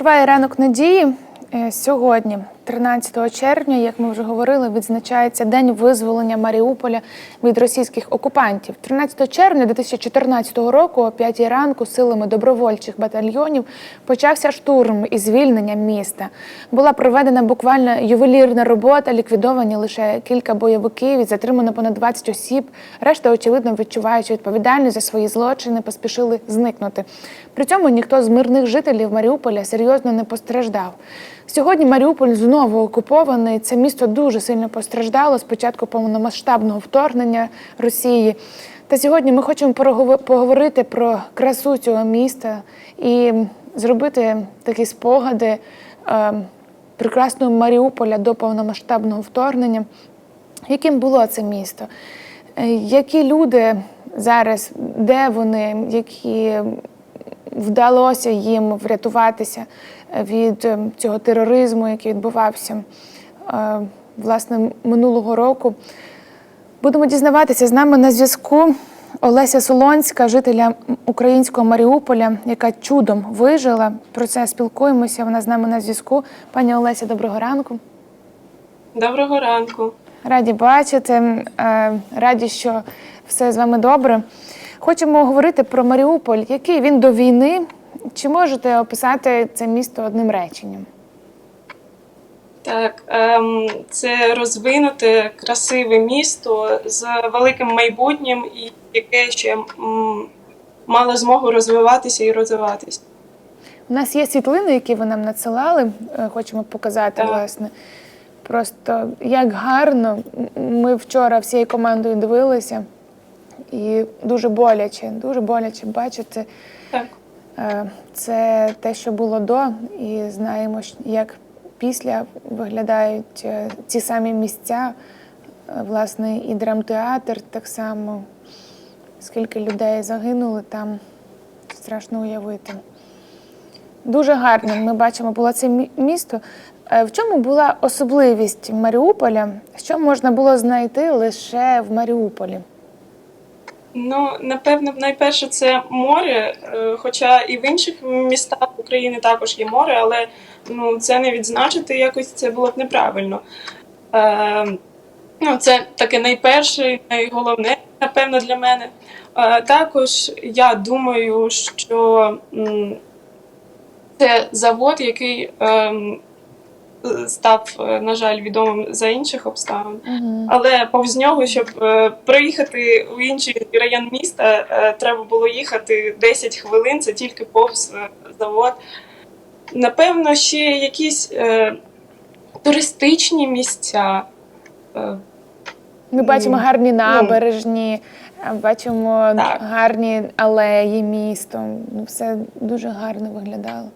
Триває ранок надії. Е, Сьогодні, 13 червня, як ми вже говорили, відзначається день визволення Маріуполя від російських окупантів. 13 червня 2014 року, о 5 ранку, силами добровольчих батальйонів почався штурм і звільнення міста. Була проведена буквально ювелірна робота, ліквідовані лише кілька бойовиків і затримано понад 20 осіб. Решта, очевидно, відчуваючи відповідальність за свої злочини, поспішили зникнути. При цьому ніхто з мирних жителів Маріуполя серйозно не постраждав. Сьогодні Маріуполь знову окупований. Це місто дуже сильно постраждало з початку повномасштабного вторгнення Росії. Та сьогодні ми хочемо поговорити про красу цього міста і зробити такі спогади е, прекрасного Маріуполя до повномасштабного вторгнення. Яким було це місто? Е, Які люди зараз, де вони, які вдалося їм врятуватися від е, цього тероризму, який відбувався е, власне минулого року. Будемо дізнаватися з нами на зв'язку Олеся Солонська, жителя українського Маріуполя, яка чудом вижила. Про це спілкуємося. Вона з нами на зв'язку. Пані Олеся, доброго ранку. Доброго ранку. Раді бачити, е, раді, що все з вами добре. Хочемо говорити про Маріуполь. Який він до війни? Чи можете описати це місто одним реченням? Так, ем, це розвинуте, красиве місто з великим майбутнім, і яке ще мало змогу розвиватися і розвиватися. У нас є світлини, які ви нам надсилали. е, Хочемо показати, Так. власне. Просто як гарно. Ми вчора всією командою дивилися, і дуже боляче, дуже боляче бачити. Е, Це те, що було до, і знаємо, як після виглядають е, ці самі місця. Е, Власне, і драмтеатр так само. Скільки людей загинули там, страшно уявити. Дуже гарним ми бачимо було це місто. Е, В чому була особливість Маріуполя? Що можна було знайти лише в Маріуполі? Ну, напевно, найперше це море, е, хоча і в інших містах України також є море, але ну, це не відзначити якось це було б неправильно. Е, ну, це таке найперше, і найголовне, напевно, для мене. Е, також я думаю, що це завод, який ем, став, е, на жаль, відомим за інших обставин. Але повз нього, щоб е, проїхати у інший район міста, е, треба було їхати 10 хвилин, це тільки повз завод. Напевно, ще якісь е, туристичні місця. Ми бачимо гарні набережні, бачимо Так. гарні алеї містом. Ну, все дуже гарно виглядало.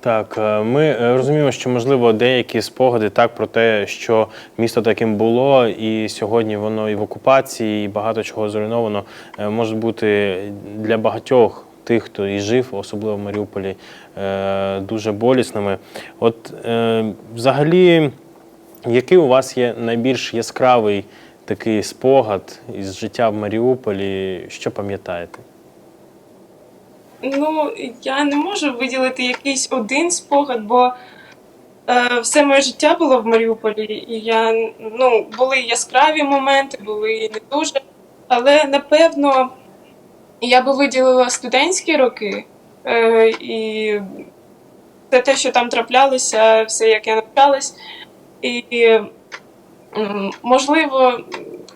Так. Е, ми е, розуміємо, що можливо деякі спогади так про те, що місто таким було, і сьогодні воно і в окупації, і багато чого зруйновано, е, може бути для багатьох тих, хто і жив, особливо в Маріуполі, дуже болісними. От взагалі, який у вас є найбільш яскравий такий спогад із життя в Маріуполі, що пам'ятаєте? Ну, я не можу виділити якийсь один спогад, бо е, все моє життя було в Маріуполі, і я ну, були яскраві моменти, були не дуже. Але напевно я би виділила студентські роки, е, і це те, що там траплялося, все, як я навчалась. І м, можливо,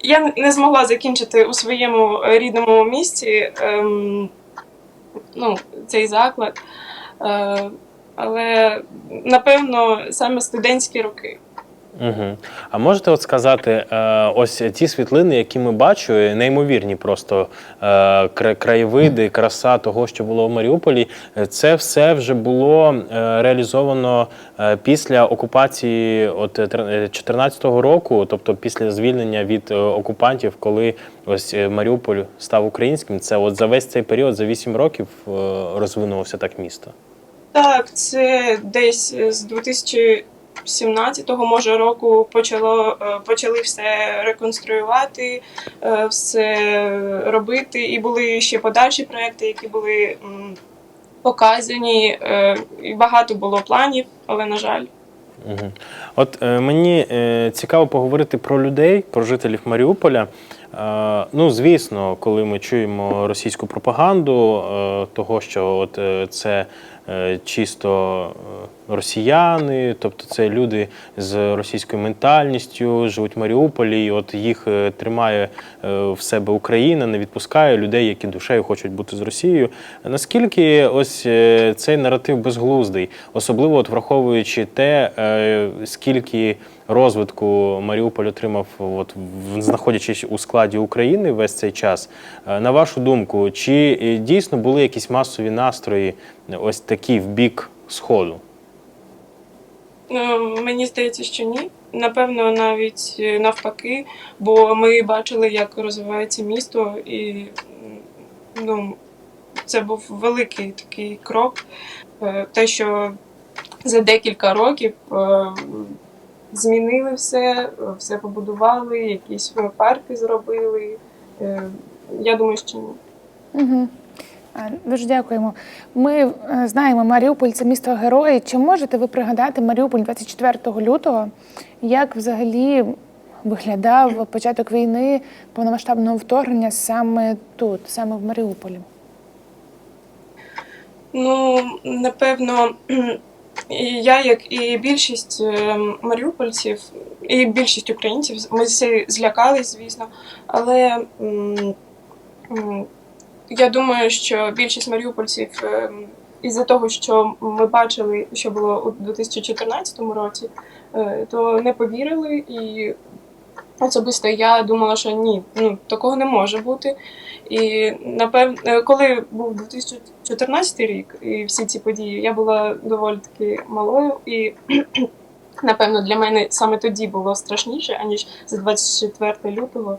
я не змогла закінчити у своєму рідному місті. ем, ну, цей заклад. Е, але напевно саме студентські роки. Угу. А можете от сказати, е, ось ці світлини, які ми бачили, неймовірні просто е, кра- краєвиди, краса того, що було в Маріуполі, е, це все вже було е, реалізовано е, після окупації от 2014 року, тобто після звільнення від е, окупантів, коли ось е, Маріуполь став українським. Це от за весь цей період, за 8 років, е, розвинулося так місто. Так, це десь з 2017-го, може, року почало, е, почали все реконструювати, е, все робити. І були ще подальші проекти, які були показані, е, і багато було планів, але на жаль. От мені цікаво поговорити про людей, про жителів Маріуполя. Ну, звісно, коли ми чуємо російську пропаганду, того, що от це чисто росіяни, тобто це люди з російською ментальністю, живуть в Маріуполі, і от їх е, тримає е, в себе Україна, не відпускає людей, які душею хочуть бути з Росією. Наскільки ось е, цей наратив безглуздий, особливо от враховуючи те, скільки розвитку Маріуполь отримав, от знаходячись у складі України весь цей час. На вашу думку, чи дійсно були якісь масові настрої, ось такі в бік сходу? Е, Мені здається, що ні. Напевно, навіть е, навпаки, бо ми бачили, як розвивається місто, і ну, це був великий такий крок. Е, Те, що за декілька років змінили все, все побудували, якісь парки зробили. Я думаю, що ні. Угу. Дуже дякуємо. Ми е, знаємо, Маріуполь це місто герої. Чи можете ви пригадати Маріуполь 24 лютого? Як взагалі виглядав початок війни повномасштабного вторгнення саме тут, саме в Маріуполі? Ну, напевно, і я, як і більшість е, маріупольців, і більшість українців, ми всі злякались, звісно. Але я думаю, що більшість маріупольців е, із-за того, що ми бачили, що було у 2014 році, е, то не повірили. І особисто я думала, що ні, ну такого не може бути. І напевно, коли був 2014 рік і всі ці події, я була доволі таки малою, і напевно для мене саме тоді було страшніше, аніж за 24 лютого.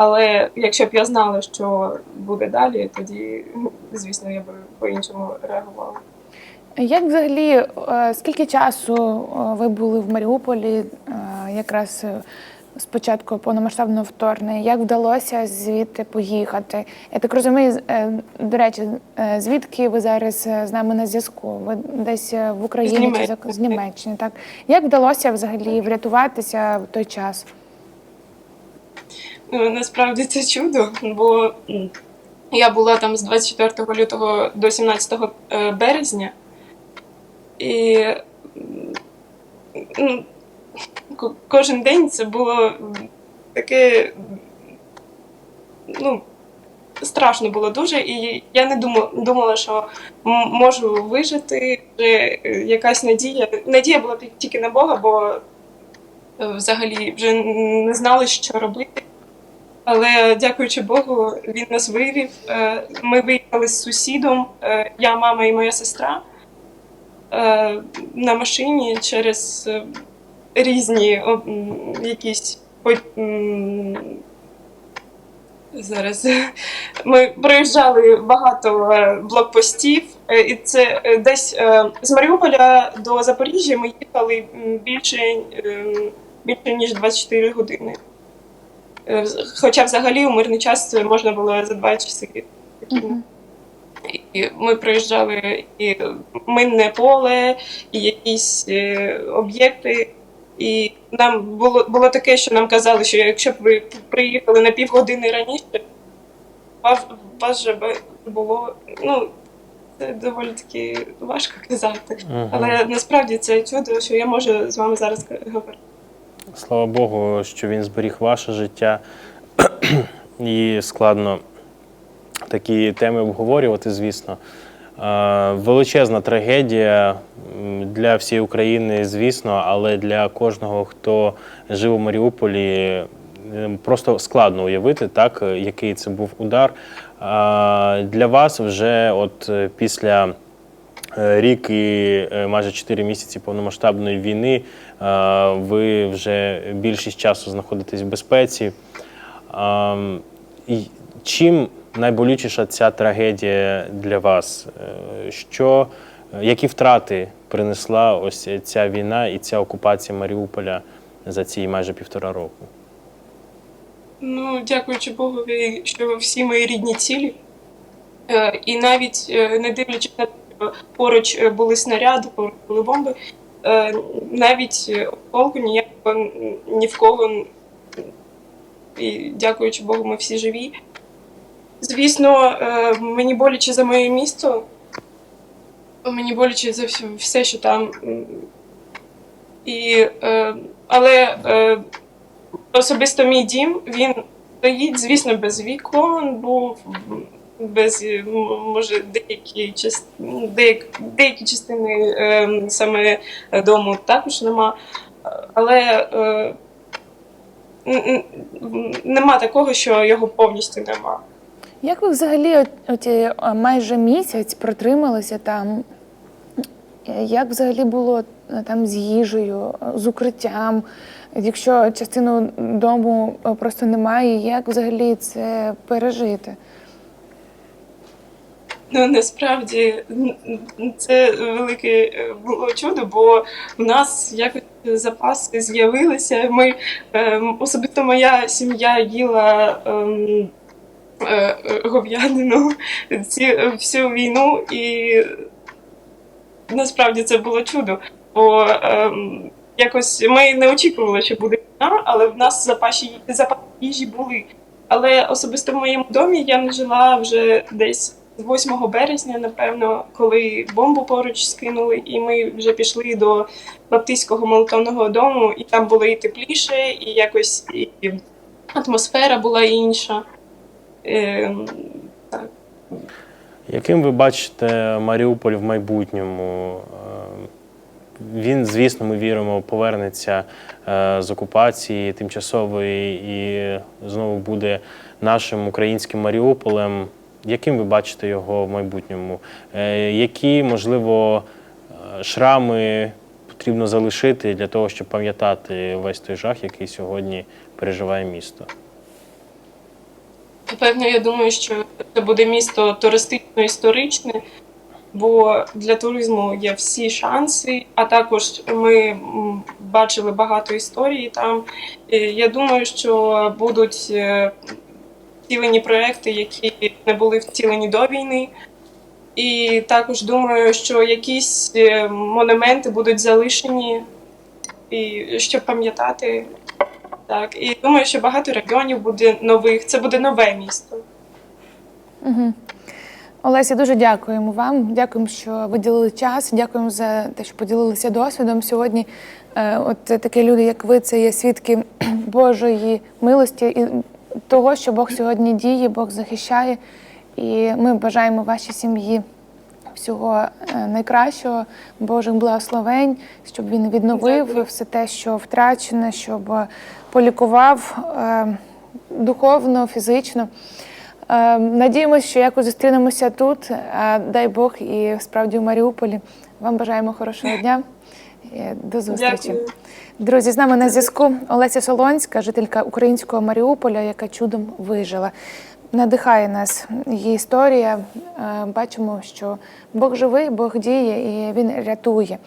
Але якщо б я знала, що буде далі, тоді, звісно, я б по-іншому реагувала. Як взагалі, е, скільки часу е, ви були в Маріуполі е, якраз з початку повномасштабного вторгнення? Як вдалося звідти поїхати? Я так розумію, до речі, звідки ви зараз з нами на зв'язку? Ви десь в Україні З чи Німеччини. з Німеччини? Так як вдалося взагалі врятуватися в той час? Ну, Насправді це чудо, бо я була там з 24 лютого до 17 е, березня, і м, кожен день це було таке. Ну, страшно було дуже, і я не думала, думала, що можу вижити. Е, якась надія. Надія була тільки на Бога, бо е, взагалі вже не знали, що робити. Але дякуючи Богу, він нас вивів. Е, Ми виїхали з сусідом, е, я, мама і моя сестра е, на машині через різні якісь зараз. Ми проїжджали багато блокпостів, і це десь з Маріуполя до Запоріжжя ми їхали більше, більше ніж 24 години. Е, Хоча взагалі у мирний час можна було за два часи. І ми проїжджали і минне поле, і якісь е, об'єкти. І нам було, було таке, що нам казали, що якщо б ви приїхали на півгодини раніше, вас, вас же би було. Ну, це доволі таки важко казати. Мгм. Але насправді це чудо, що я можу з вами зараз говорити. Слава Богу, що він зберіг ваше життя. І складно такі теми обговорювати, звісно. Е, Величезна трагедія для всієї України, звісно, але для кожного, хто жив у Маріуполі, е, просто складно уявити, так, е, який це був удар. Для вас вже от е, після Е, рік і е, майже 4 місяці повномасштабної війни. е, Ви вже більшість часу знаходитесь в безпеці. Чим найболючіша ця трагедія для вас? Е, Що, які втрати принесла ось ця війна і ця окупація Маріуполя за ці майже півтора року? Ну, дякуючи Богові, що всі мої рідні цілі. Е, І навіть е, не дивлячись на поруч е, були снаряди, поруч були бомби. Е, Навіть е, осколку ніякого ні в кого. І дякуючи Богу, ми всі живі. Звісно, е, мені боляче за моє місто. Мені боляче за все, що там. І, е, але е, особисто мій дім, він стоїть, звісно, без вікон, був без е, може деякі част... деякі, деякі частини е, саме дому також нема. Але е, нема такого, що його повністю нема. Як ви взагалі от, оті, е, майже місяць протрималися там? Як взагалі було е, там з їжею, з укриттям? Якщо частину дому просто немає, як взагалі це пережити? Ну насправді це велике е, було чудо, бо в нас якось запаси з'явилися. Ми ем, особисто моя сім'я їла ем, е, гов'янину всю війну, і насправді це було чудо. Бо ем, якось ми не очікували, що буде війна, але в нас запасі запаси їжі були. Але особисто в моєму домі я не жила вже десь 8 березня, напевно, коли бомбу поруч скинули, і ми вже пішли до баптистського молитовного дому, і там було і тепліше, і якось і атмосфера була інша. Ем, так. Яким ви бачите Маріуполь в майбутньому? Е, Він, звісно, ми віримо, повернеться е, з окупації тимчасової і знову буде нашим українським Маріуполем. Яким ви бачите його в майбутньому? Е, Які, можливо, е, шрами потрібно залишити для того, щоб пам'ятати весь той жах, який сьогодні переживає місто? Напевно, я думаю, що це буде місто туристично-історичне, бо для туризму є всі шанси, а також ми бачили багато історій там. Я думаю, що будуть е, втілені проекти, які не були втілені до війни. І також думаю, що якісь е, монументи будуть залишені, і щоб пам'ятати. Так, і думаю, що багато районів буде нових. Це буде нове місто. Угу. Олеся, дуже дякуємо вам. Дякуємо, що виділили час. Дякуємо за те, що поділилися досвідом. Сьогодні е, от такі люди, як ви, це є свідки Божої милості і того, що Бог сьогодні діє, Бог захищає. І ми бажаємо вашій сім'ї всього е, найкращого, Божих благословень, щоб він відновив все те, що втрачене, щоб е, полікував е, духовно, фізично. Надіємося, що якось зустрінемося тут. Дай Бог і справді в Маріуполі. Вам бажаємо хорошого дня. І До зустрічі. Дякую. Друзі, з нами на зв'язку Олеся Солонська, жителька українського Маріуполя, яка чудом вижила. Надихає нас її історія. Е, Бачимо, що Бог живий, Бог діє і він рятує.